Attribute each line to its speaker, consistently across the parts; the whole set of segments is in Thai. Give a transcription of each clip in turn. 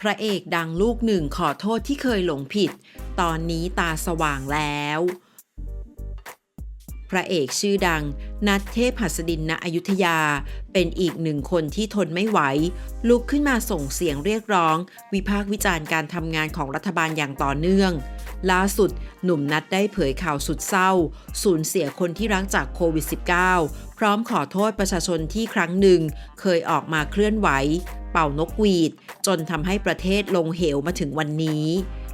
Speaker 1: พระเอกดังลูกหนึ่งขอโทษที่เคยหลงผิด ตอนนี้ตาสว่างแล้ว พระเอกชื่อดัง นัทเทพหัสดินณอยุธยา เป็นอีกหนึ่งคนที่ทนไม่ไหว ลุกขึ้นมาส่งเสียงเรียกร้อง วิพากษ์วิจารณ์การทำงานของรัฐบาลอย่างต่อเนื่อง ล่าสุด หนุ่มนัทได้เผยข่าวสุดเศร้า สูญเสียคนที่รักจากโควิด -19 พร้อมขอโทษประชาชนที่ครั้งหนึ่ง เคยออกมาเคลื่อนไหว เป่านกหวีด จนทำให้ประเทศลงเหวมาถึงวันนี้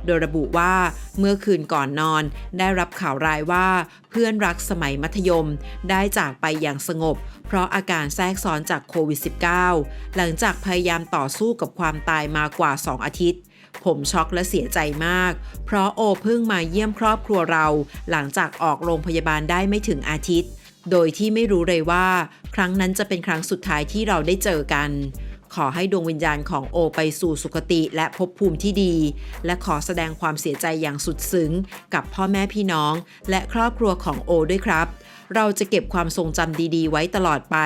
Speaker 1: โดยระบุว่าเมื่อคืนก่อนนอนได้รับข่าวรายว่าเพื่อนรักสมัยมัธยมได้จากไปอย่างสงบ เพราะอาการแทรกซ้อนจากโควิด -19 หลังจากพยายามต่อสู้กับความตายมากว่า 2 อาทิตย์ผมช็อกและเสียใจมาก เพราะโอเพิ่งมาเยี่ยมครอบครัวเรา หลังจากออกโรงพยาบาลได้ไม่ถึงอาทิตย์ โดยที่ไม่รู้เลยว่า ครั้งนั้นจะเป็นครั้งสุดท้ายที่เราได้เจอกัน ขอให้ดวงวิญญาณของโอไปสู่สุคติและภพภูมิที่ดี และขอแสดงความเสียใจอย่างสุดซึ้ง กับพ่อแม่พี่น้อง และครอบครัวของโอด้วยครับ เราจะเก็บความทรงจำดีๆ ไว้ตลอดไป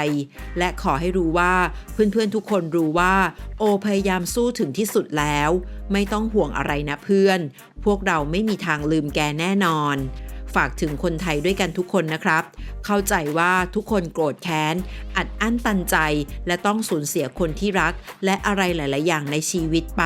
Speaker 1: และขอให้รู้ว่าเพื่อนๆทุกคนรู้ว่า โอพยายามสู้ถึงที่สุดแล้ว ไม่ต้องห่วงอะไรนะเพื่อน พวกเราไม่มีทางลืมแกแน่นอน ฝากถึงคนไทยด้วยกันทุกคนนะครับ เข้าใจว่าทุกคนโกรธแค้น อัดอั้นตันใจ และต้องสูญเสียคนที่รัก และอะไรหลาย ๆ อย่างในชีวิตไป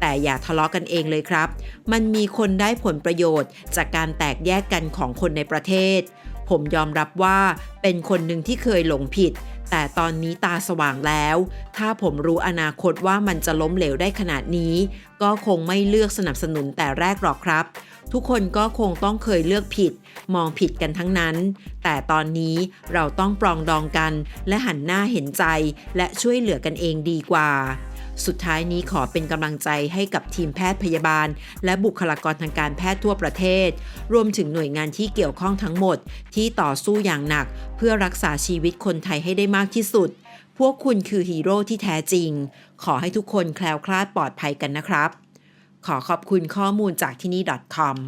Speaker 1: แต่อย่าทะเลาะกันเองเลยครับ มันมีคนได้ผลประโยชน์ จากการแตกแยกกันของคนในประเทศ ผมยอมรับว่าเป็นคนหนึ่งที่เคยหลงผิด แต่ตอนนี้ตาสว่างแล้ว ถ้าผมรู้อนาคตว่ามันจะล้มเหลวได้ขนาดนี้ ก็คงไม่เลือกสนับสนุนแต่แรกหรอกครับ ทุกคนก็คงต้องเคยเลือกผิด มองผิดกันทั้งนั้น แต่ตอนนี้เราต้องปรองดองกัน และหันหน้าเห็นใจ และช่วยเหลือกันเองดีกว่า สุดท้ายนี้ขอเป็นกำลังใจให้กับทีมแพทย์พยาบาล และบุคลากรทางการแพทย์ทั่วประเทศ รวมถึงหน่วยงานที่เกี่ยวข้องทั้งหมด ที่ต่อสู้อย่างหนัก เพื่อรักษาชีวิตคนไทยให้ได้มากที่สุด พวกคุณคือฮีโร่ที่แท้จริง ขอให้ทุกคนแคล้วคลาดปลอดภัยกันนะครับ ขอขอบคุณข้อมูลจากที่นี่ .com